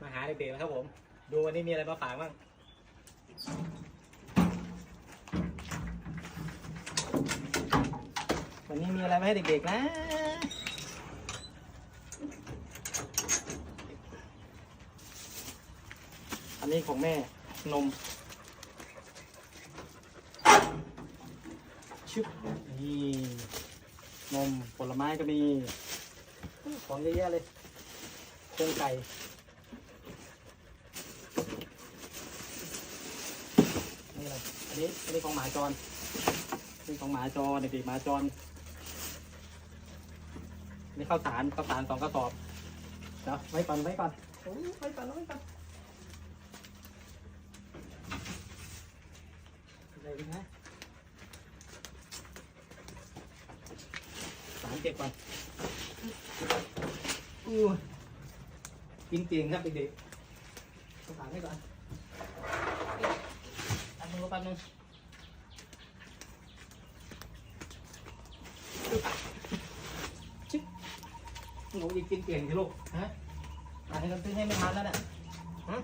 มาหาเด็กๆนะครับผม ดูวันนี้มีอะไรมาฝากบ้างวันนี้มีอะไรมาให้เด็กๆนะ อันนี้ของแม่นมชุบนี่นมผลไม้ก็มี ของเยอะแยะเลยเครื่องไก่ นี่อะไร อั นนี้อันนี้ของหมาจรนี่ของหมาจรเด็กๆหมาจรอันนี่ข้าวสารข้าวสารสองกระสอบเดี๋ยวไว้ก่อนไว้ก่อนโอ้ยไว้ก่อนไว้ก่อนอะไรดีนะสารเก็บก่อนอู้กินเก่งครับเด็กๆข้าวสารให้ก่อนอั นึงก็แป๊บนึงชิบหนูอีกกินเก่งสิลูกฮะอ่านให้กันซื้อให้ไม่ทันแล้วเนี่ยฮะ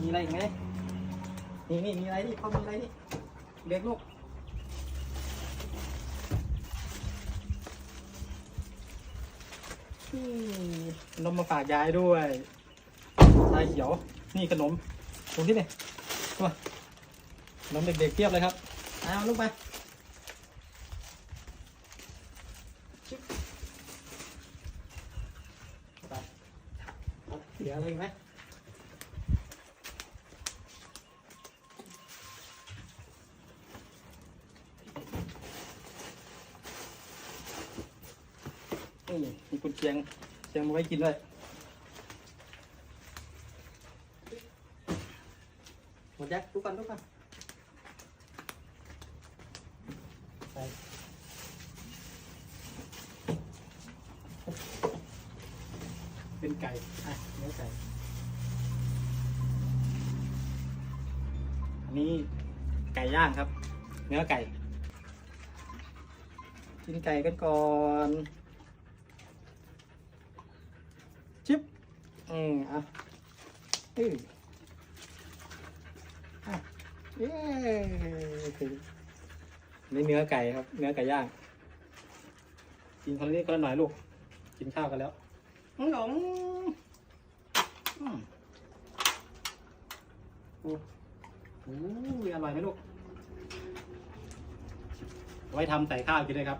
มีอะไรอีกไหมนี่นี่มีอะไรนี่เขามีอะไรนี่เด็กลูกนมมาฝากยายด้วยชาเขียว นี่ขนมตรงที่นี่ตัว ขนมเด็กๆเทียบเลยครับเอาลูกไปเหลืออะไรไหมมีกุนเชียงเชียงมาไว้กินด้วยหมดยักทุกคนทุกคน เป็นไก่อะเนื้อไก่อันนี้ไก่ย่างครับ เนื้อไก่ กินไก่กันก่อนชิปอืมอะอืออะเย้นี่เนื้อไก่ครับ เนื้อไก่ย่าง กินคนนิดคนหน่อยลูก กินข้าวกันแล้ว อืมอืมโอ้โอ้ยอร่อยไหมลูก ไว้ทำใส่ข้าวกินเลยครับ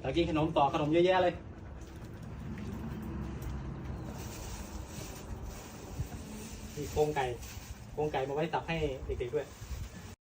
แล้วกินขนมต่อขนมเยอะแยะเลยมีโครงไก่ โครงไก่มาไว้สับให้เด็กๆด้วย